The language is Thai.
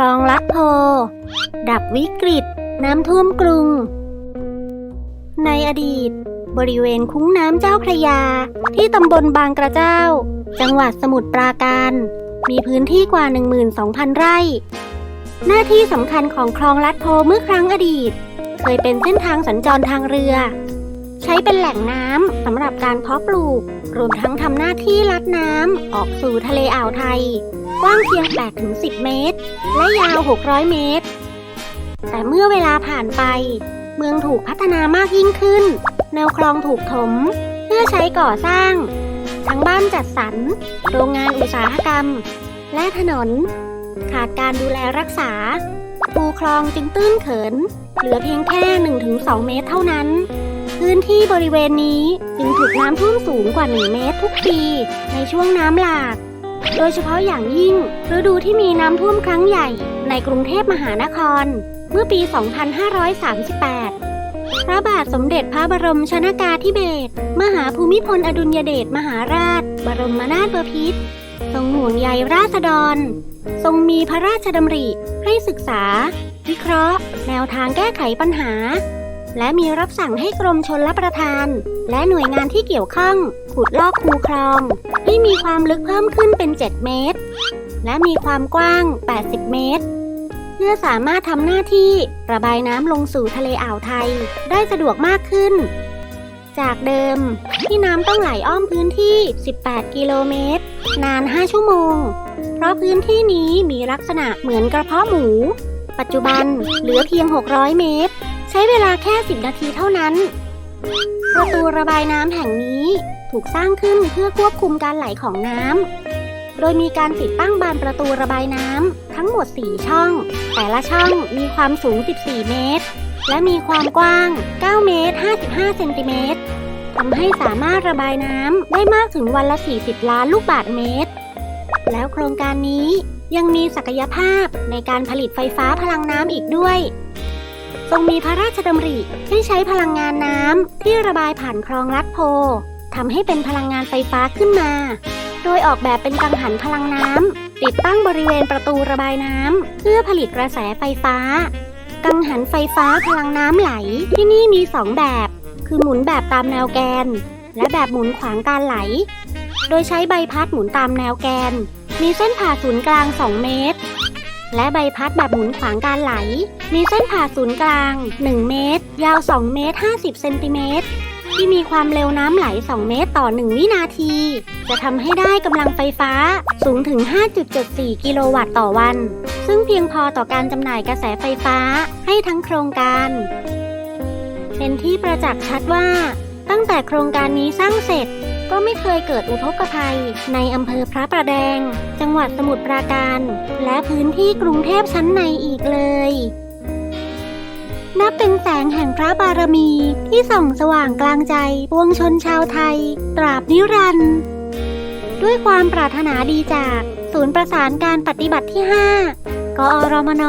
ลองลัดโพ ดับวิกฤต น้ำท่วมกรุง ในอดีต บริเวณคุ้งน้ำเจ้าพระยา ที่ตำบลบางกระเจ้า จังหวัดสมุทรปราการ มีพื้นที่กว่า 12,000 ไร่ หน้าที่สำคัญของคลองลัดโพเมื่อครั้งอดีต เคยเป็นเส้นทางสัญจรทางเรือ ใช้เป็นแหล่งน้ำสำหรับการเพาะปลูก รวมทั้งทำหน้าที่ลัดน้ำออกสู่ทะเลอ่าวไทย กว้างเพียง 8-10 เมตร และยาว 600 เมตร แต่เมื่อเวลาผ่านไป เมืองถูกพัฒนามากยิ่งขึ้น แนวคลองถูกถม เพื่อใช้ก่อสร้าง ทั้งบ้านจัดสรร โรงงานอุตสาหกรรม และถนน ขาดการดูแลรักษา ปูคลองจึงตื้นเขิน เหลือเพียงแค่ 1-2 เมตรเท่านั้นพื้นที่บริเวณนี้จึงถูกน้ำท่วมสูงกว่า 1 เมตรทุกปี ในช่วงน้ำหลาก โดยเฉพาะอย่างยิ่งฤดูที่มีน้ำท่วมครั้งใหญ่ในกรุงเทพมหานคร เมื่อปี 2538 พระบาทสมเด็จพระบรมชนากาธิเบศรมหาภูมิพลอดุลยเดชมหาราช บรมนาถบพิตรทรงห่วงใยราษฎร ทรงมีพระราชดำริให้ศึกษา วิเคราะห์ แนวทางแก้ไขปัญหา และมีรับสั่งให้กรมชนรับประทาน และหน่วยงานที่เกี่ยวข้อง ขุดลอกคูคลอง ให้มีความลึกเพิ่มขึ้นเป็น 7 เมตร และมีความกว้าง 80 เมตร เพื่อสามารถทำหน้าที่ระบายน้ำลงสู่ทะเลอ่าวไทยได้สะดวกมากขึ้น จากเดิม ที่น้ำต้องไหลอ้อมพื้นที่ 18 กิโลเมตร นาน 5 ชั่วโมง เพราะพื้นที่นี้มีลักษณะเหมือนกระเพาะหมู ปัจจุบันเหลือเพียง 600 เมตร ใช้เวลาแค่ 10 นาทีเท่านั้น ประตูระบายน้ำแห่งนี้ถูกสร้างขึ้นเพื่อควบคุมการไหลของน้ำ โดยมีการติดตั้งบานประตูระบายน้ำทั้งหมด 4 ช่อง แต่ละช่องมีความสูง 14 เมตร และมีความกว้าง 9 เมตร 55 เซนติเมตรทำให้สามารถระบายน้ำได้มากถึงวันละ 40 ล้านลูกบาศก์เมตร แล้วโครงการนี้ยังมีศักยภาพในการผลิตไฟฟ้าพลังน้ำอีกด้วย ทรงมีพระราชดำริให้ใช้พลังงานน้ำที่ระบายผ่านคลองลัดโพทำให้เป็นพลังงานไฟฟ้าขึ้นมา โดยออกแบบเป็นกังหันพลังน้ำติดตั้งบริเวณประตูระบายน้ำเพื่อผลิตกระแสไฟฟ้า กังหันไฟฟ้าพลังน้ำไหลที่นี่มีสองแบบ คือหมุนแบบตามแนวแกน และแบบหมุนขวางการไหล โดยใช้ใบพัดหมุนตามแนวแกน มีเส้นผ่าศูนย์กลาง 2 เมตร และใบพัดแบบหมุนขวางการไหล มีเส้นผ่าศูนย์กลาง 1 เมตร ยาว 2 เมตร 50 เซนติเมตร ที่มีความเร็วน้ำไหล 2 เมตรต่อ 1 วินาที จะทำให้ได้กำลังไฟฟ้าสูงถึง 5.74 กิโลวัตต์ต่อวัน ซึ่งเพียงพอต่อการจำหน่ายกระแสไฟฟ้าให้ทั้งโครงการ เป็นที่ประจักษ์ชัดว่า ตั้งแต่โครงการนี้สร้างเสร็จ ก็ไม่เคยเกิดอุทกภัย ในอำเภอพระประแดง จังหวัดสมุทรปราการ และพื้นที่กรุงเทพชั้นในอีกเลยนับเป็นแสงแห่งพระบารมีที่ส่องสว่างกลางใจปวงชนชาวไทย ตราบนิรันดร์ด้วยความปรารถนาดีจาก ศูนย์ประสานการปฏิบัติที่ 5 กอรมน